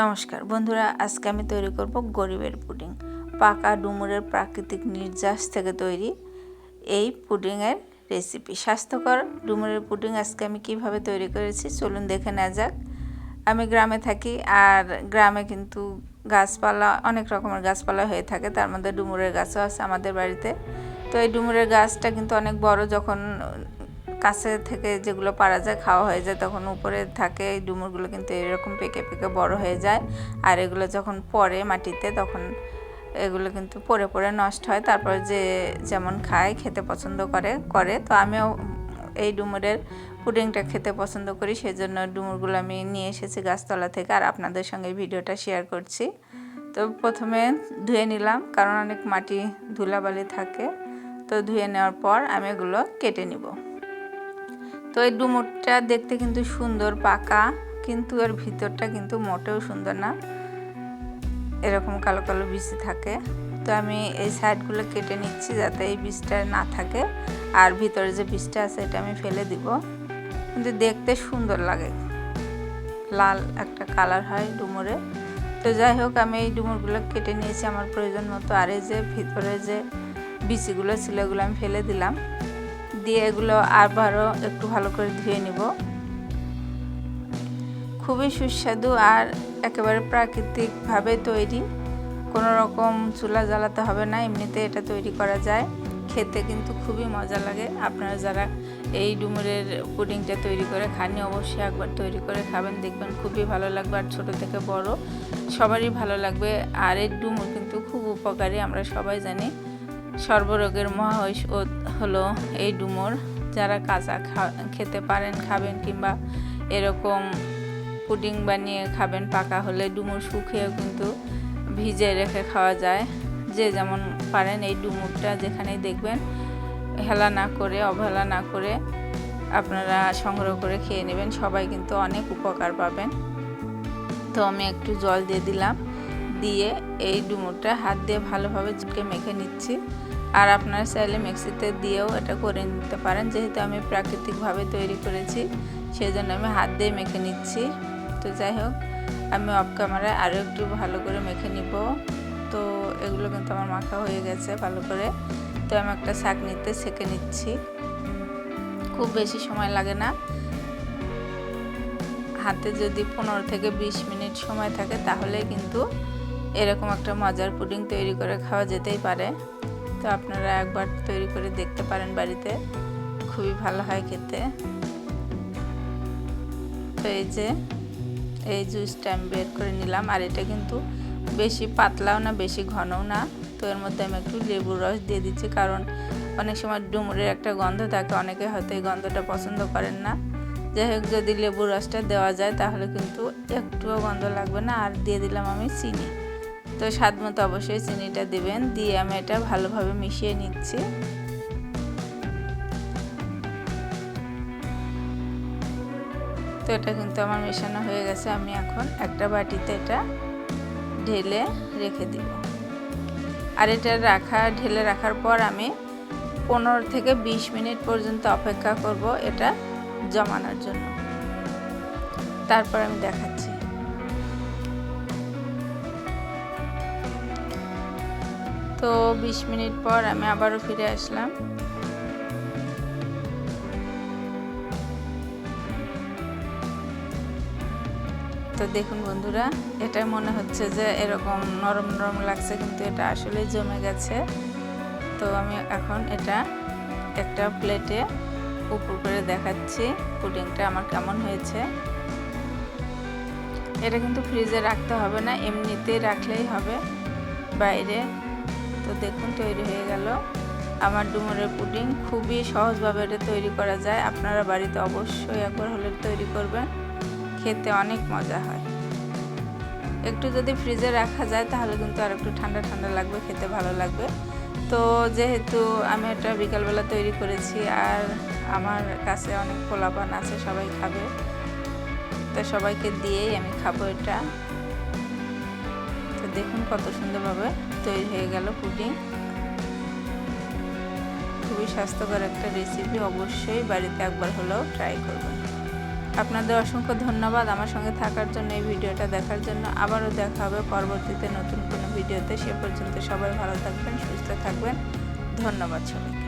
নমস্কার। বন্ধুরা, আজকে আমি তৈরি করব গরিবের পুডিং। পাকা ডুমুরের প্রাকৃতিক নির্যাস থেকে তৈরি এই পুডিংয়ের রেসিপি স্বাস্থ্যকর ডুমুরের পুডিং আজকে আমি কীভাবে তৈরি করেছি, চলুন দেখে নেওয়া যাক। আমি গ্রামে থাকি আর গ্রামে কিন্তু গাছপালা, অনেক রকমের গাছপালা হয়ে থাকে, তার মধ্যে ডুমুরের গাছও আছে আমাদের বাড়িতে। তো এই ডুমুরের গাছটা কিন্তু অনেক বড়, যখন কাছে থেকে যেগুলো পারা যায় খাওয়া হয়ে যায়, তখন উপরে থাকে এই ডুমুরগুলো কিন্তু এরকম পেকে পেকে বড় হয়ে যায়। আর এগুলো যখন পড়ে মাটিতে, তখন এগুলো কিন্তু পড়ে পড়ে নষ্ট হয়। তারপর যে যেমন খায়, খেতে পছন্দ করে করে। তো আমিও এই ডুমুরের পুডিংটা খেতে পছন্দ করি সেই জন্য ডুমুরগুলো আমি নিয়ে এসেছি গাছতলা থেকে। আর আপনাদের সঙ্গে ভিডিওটা শেয়ার করছি। তো প্রথমে ধুয়ে নিলাম, কারণ অনেক মাটি ধুলাবালি থাকে। তো ধুয়ে নেওয়ার পর আমি এগুলো কেটে নিব। তো এই ডুমুরটা দেখতে কিন্তু সুন্দর, পাকা, কিন্তু এর ভিতরটা কিন্তু মোটেও সুন্দর না। এরকম কালো কালো বিচি থাকে। তো আমি এই সাইডগুলো কেটে নিচ্ছি যাতে এই বীজটা না থাকে। আর ভিতরে যে বীজটা আছে এটা আমি ফেলে দিব। কিন্তু দেখতে সুন্দর লাগে। লাল একটা কালার হয় ডুমুরে। তো যাই হোক, আমি এই ডুমুরগুলো কেটে নিয়েছি আমার প্রয়োজন মতো। আর এই যে ভিতরে যে বিচিগুলো ছিল, এগুলো আমি ফেলে দিলাম। দিয়ে এগুলো আবারও একটু ভালো করে ধুয়ে নিব। খুবই সুস্বাদু আর একেবারে প্রাকৃতিকভাবে তৈরি। কোনো রকম চুলা জ্বালাতে হবে না, এমনিতে এটা তৈরি করা যায়। খেতে কিন্তু খুবই মজা লাগে। আপনারা যারা এই ডুমুরের পুডিংটা তৈরি করে খাননি, অবশ্যই একবার তৈরি করে খাবেন। দেখবেন খুবই ভালো লাগবে আর ছোটো থেকে বড় সবারই ভালো লাগবে। আর এই ডুমুর কিন্তু খুব উপকারী, আমরা সবাই জানি। সর্বরোগের মহা হলো এই ডুমুর। যারা কাঁচা খেতে পারেন, খাবেন কিংবা এরকম পুডিং বানিয়ে খাবেন পাকা হলে ডুমুর শুকিয়েও কিন্তু ভিজে রেখে খাওয়া যায়। যে যেমন পারেন এই ডুমুরটা যেখানেই দেখবেন, হেলা না করে, অবহেলা না করে আপনারা সংগ্রহ করে খেয়ে নেবেন। সবাই কিন্তু অনেক উপকার পাবেন। তো আমি একটু জল দিয়ে দিলাম। দিয়ে এই ডুমুরটা হাত দিয়ে ভালোভাবে চুটকে মেখে নিচ্ছি। আর আপনারা চাইলে মিক্সিতে দিয়েও এটা করে নিতে পারেন। যেহেতু আমি প্রাকৃতিকভাবে তৈরি করেছি সেই জন্য আমি হাত দিয়ে মেখে নিচ্ছি। তো যাই হোক, আমি অফ ক্যামেরায় আরও একটু ভালো করে মেখে নিব। তো এগুলো কিন্তু আমার মাখা হয়ে গেছে ভালো করে। তো আমি একটা শাক নিতে সেঁকে নিচ্ছি। খুব বেশি সময় লাগে না। হাতে যদি পনেরো থেকে বিশ মিনিট সময় থাকে, তাহলে কিন্তু এরকম একটা মজার পুডিং তৈরি করে খাওয়া যেতেই পারে। তো আপনারা একবার তৈরি করে দেখতে পারেন বাড়িতে। খুবই ভালো হয় খেতে। তো এই যে, এই জুসটা আমি বের করে নিলাম। আর এটা কিন্তু বেশি পাতলাও না, বেশি ঘনও না। তো এর মধ্যে আমি একটু লেবুর রস দিয়ে দিচ্ছি, কারণ অনেক সময় ডুমুরের একটা গন্ধ থাকে। অনেকে হয়তো এই গন্ধটা পছন্দ করেন না। যাই হোক, যদি লেবুর রসটা দেওয়া যায়, তাহলে কিন্তু একটুও গন্ধ লাগবে না। আর দিয়ে দিলাম আমি চিনি। তো স্বাদ মতো অবশ্যই চিনিটা দেবেন। দিয়ে আমি এটা ভালোভাবে মিশিয়ে নিচ্ছি। তো এটা কিন্তু আমার মেশানো হয়ে গেছে। আমি এখন একটা বাটিতে এটা ঢেলে রেখে দিব। আর এটা রাখা, ঢেলে রাখার পর আমি পনেরো থেকে বিশ মিনিট পর্যন্ত অপেক্ষা করব এটা জমানোর জন্য। তারপর আমি দেখাচ্ছি। তো বিশ মিনিট পর আমি আবারও ফিরে আসলাম। তো দেখুন বন্ধুরা এটা মনে হচ্ছে যে এরকম নরম নরম লাগছে, কিন্তু এটা আসলে জমে গেছে। তো আমি এখন এটা একটা প্লেটে উপর করে দেখাচ্ছি, পুডিংটা আমার কেমন হয়েছে। এটা কিন্তু ফ্রিজে রাখতে হবে না, এমনিতেই রাখলেই হবে, বাইরে তো দেখুন, তৈরি হয়ে গেল। আমার ডুমুরের পুডিং খুবই সহজভাবে এটা তৈরি করা যায়। আপনারা বাড়িতে অবশ্যই একবার হলে তৈরি করবেন। খেতে অনেক মজা হয়। একটু যদি ফ্রিজে রাখা যায়, তাহলে কিন্তু আর একটু ঠান্ডা ঠান্ডা লাগবে, খেতে ভালো লাগবে। তো যেহেতু আমি এটা বিকালবেলা তৈরি করেছি, আর আমার কাছে অনেক পোলাপান আছে, সবাই খাবে। তো সবাইকে দিয়েই আমি খাব এটা। দেখুন কত সুন্দরভাবে তৈরি হয়ে গেল পুডিং। খুবই স্বাস্থ্যকর একটা রেসিপি অবশ্যই বাড়িতে একবার হলেও ট্রাই করবেন। আপনাদের অসংখ্য ধন্যবাদ আমার সঙ্গে থাকার জন্য এই ভিডিওটা দেখার জন্য। আবারও দেখা হবে পরবর্তীতে নতুন কোনো ভিডিওতে। সে পর্যন্ত সবাই ভালো থাকবেন, সুস্থ থাকবেন। ধন্যবাদ সবাইকে।